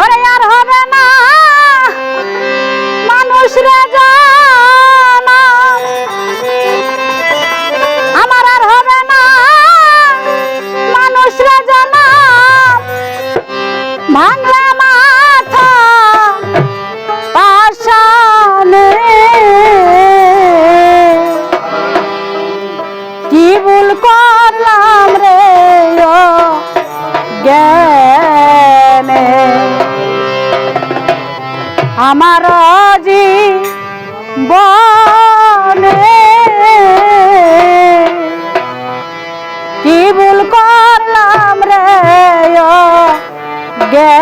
ওরে আমার জি বনে। কি ভুল করলাম রে গে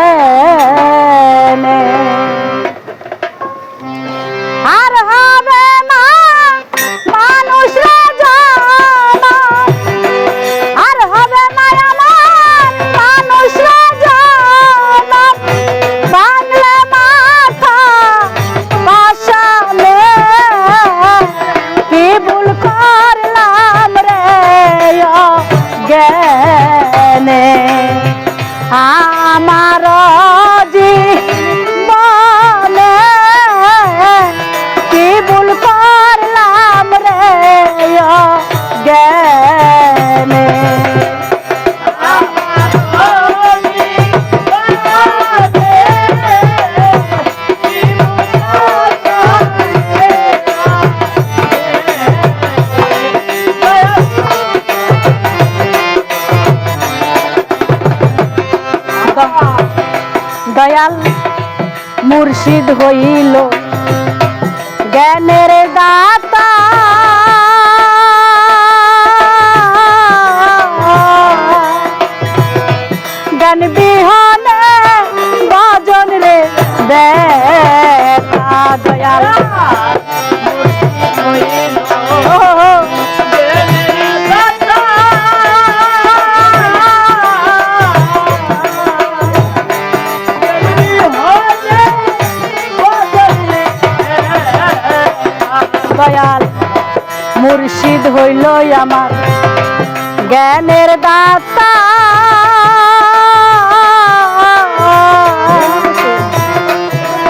দয়াল মুর্শিদ হইল। দয়াল মুর্শিদ হইল আমার জ্ঞানের দাতা।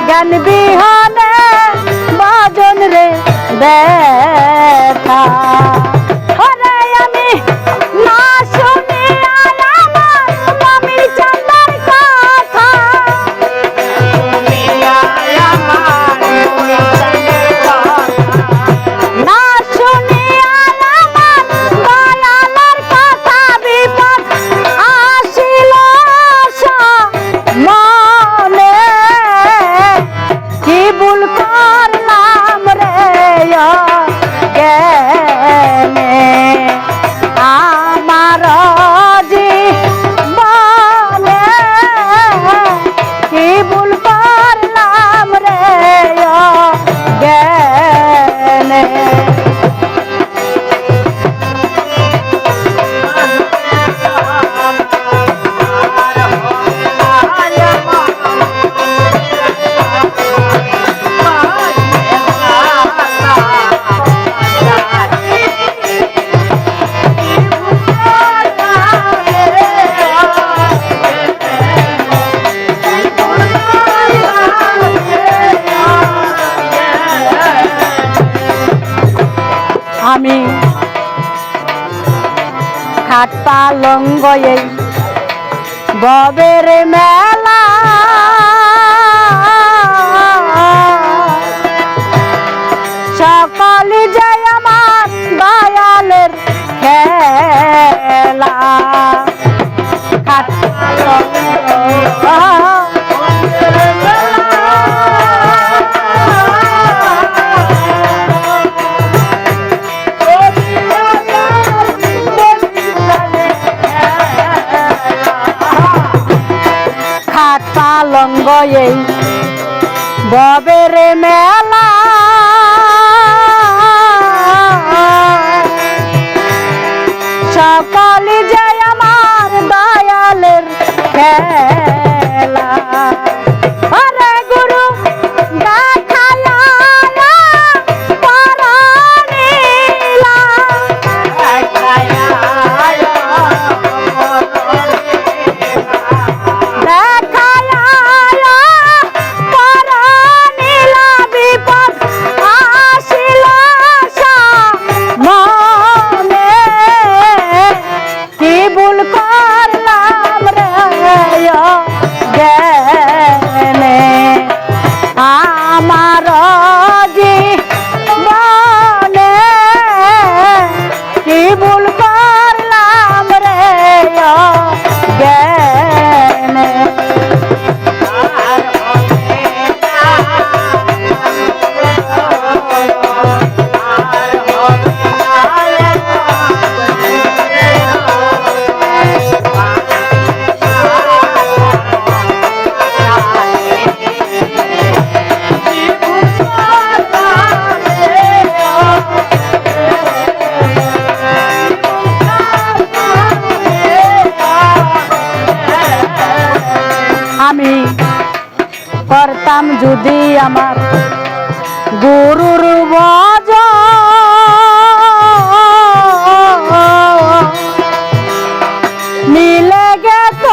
জ্ঞান বিহনে বাজন রে দেখা খাট পালঙ্গ এই ববের মেলা। সকল জয় আমার দয়ালের খেলা। পালঙ্গ এই ববের মেলা। সকল আমি করতাম যদি আমার গুরুর বজ। মিলে গেত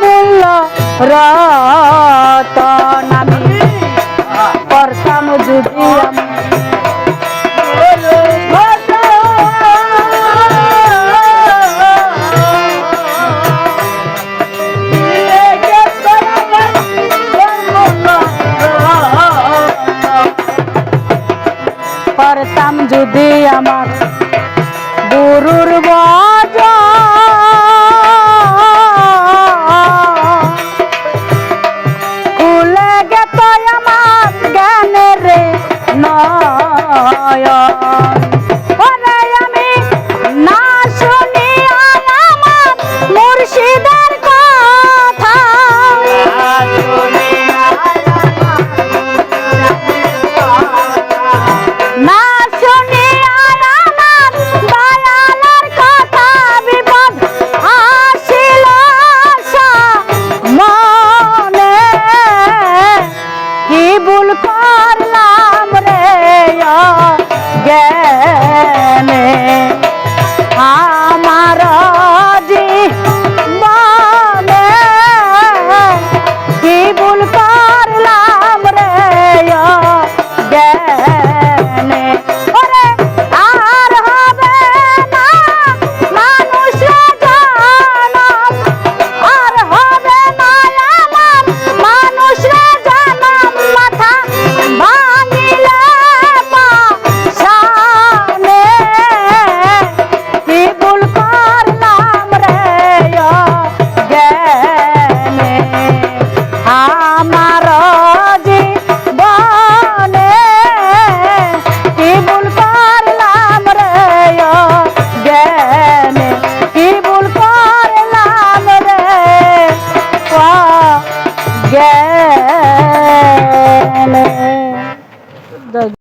মূল্য